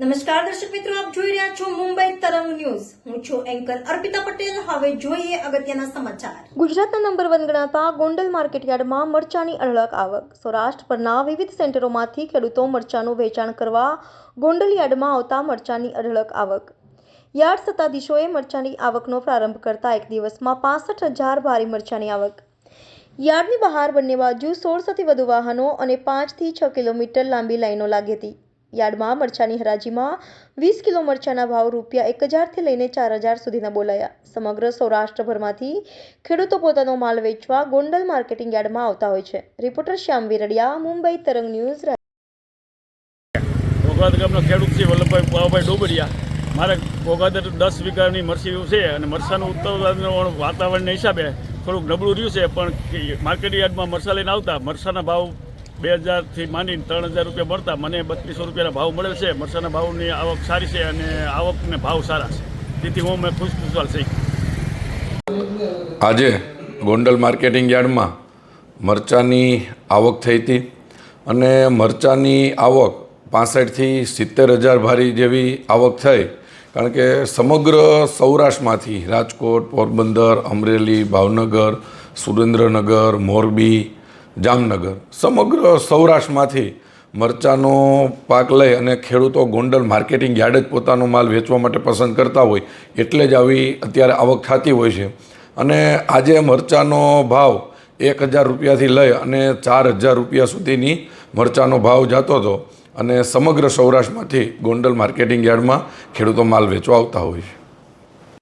નમસ્કાર, દર્શક મિત્રો, આપ જોઈ રહ્યા છો મુંબઈ તરંગ ન્યૂઝ. હું છું એન્કર અર્પિતા પટેલ. હવે જોઈએ અગત્યના સમાચાર. ગુજરાતના નંબર વન ગણાતા ગોંડલ માર્કેટ યાર્ડમાં મરચાની અઢળક આવક. સૌરાષ્ટ્ર પરના વિવિધ સેન્ટરોમાંથી ખેડૂતો મરચાનું વેચાણ કરવા ગોંડલ યાર્ડમાં આવતા મરચાની અઢળક આવક. યાર્ડ સત્તાધીશોએ મરચાની આવકનો પ્રારંભ કરતા એક દિવસમાં પાસઠ હજાર ભારી મરચાની આવક. યાર્ડની બહાર બંને બાજુ સોળસોથી વધુ વાહનો અને પાંચથી છ કિલોમીટર લાંબી લાઈનો લાગી હતી. યાર્ડમાં મરચાની હરાજીમાં વીસ કિલો મરચાના ભાવ રૂપિયા એક હજારથી લઈને ચાર હજાર સુધીના બોલાયા. સમગ્ર સૌરાષ્ટ્રભરમાંથી ખેડૂતો પોતાનો માલ વેચવા ગોંડલ માર્કેટિંગ યાર્ડમાં આવતા હોય છે. રિપોર્ટર શ્યામ વિરડિયા, મુંબઈ તરંગ ન્યૂઝ ગોગાદર ગામનો ખેડૂત છે, વલ્લભભાઈ પાવાભાઈ ડોબરિયા. મારે ગોગાદર દસ વીઘાની મરસી છે અને મરસાનું ઉત્તર વાતાવરણના હિસાબે થોડુંક નબળું રહ્યું છે, પણ માર્કેટ યાર્ડમાં મરસા લઈને આવતા, મરસાના ભાવ બે હજારથી માંડીને ત્રણ હજાર રૂપિયા મળતા, મને બત્રીસો રૂપિયાના ભાવ મળે છે, મરસાના ભાવની આવક સારી છે અને આવકને ભાવ સારા છે. તેથી હું મેં ખુશ ખુશાલ થઈ આજે ગોંડલ માર્કેટિંગ યાર્ડમાં મરચાંની આવક થઈ હતી અને મરચાંની આવક પાસઠથી સિત્તેર હજાર ભારી જેવી આવક થઈ. કારણ કે સમગ્ર સૌરાષ્ટ્રમાંથી રાજકોટ, પોરબંદર, અમરેલી, ભાવનગર, સુરેન્દ્રનગર, મોરબી, જામનગર, સમગ્ર સૌરાષ્ટ્રમાંથી મરચાંનો પાક લઈ અને ખેડૂતો ગોંડલ માર્કેટિંગ યાર્ડ જ પોતાનો માલ વેચવા માટે પસંદ કરતા હોય એટલે જ આવી અત્યારે આવક થતી હોય છે. અને આજે મરચાંનો ભાવ એક હજાર રૂપિયાથી લઈ અને ચાર હજાર રૂપિયા સુધીની મરચાંનો ભાવ જતો હતો. અને સમગ્ર સૌરાષ્ટ્રમાંથી ગોંડલ માર્કેટિંગ યાર્ડમાં ખેડૂતો માલ વેચવા આવતા હોય છે.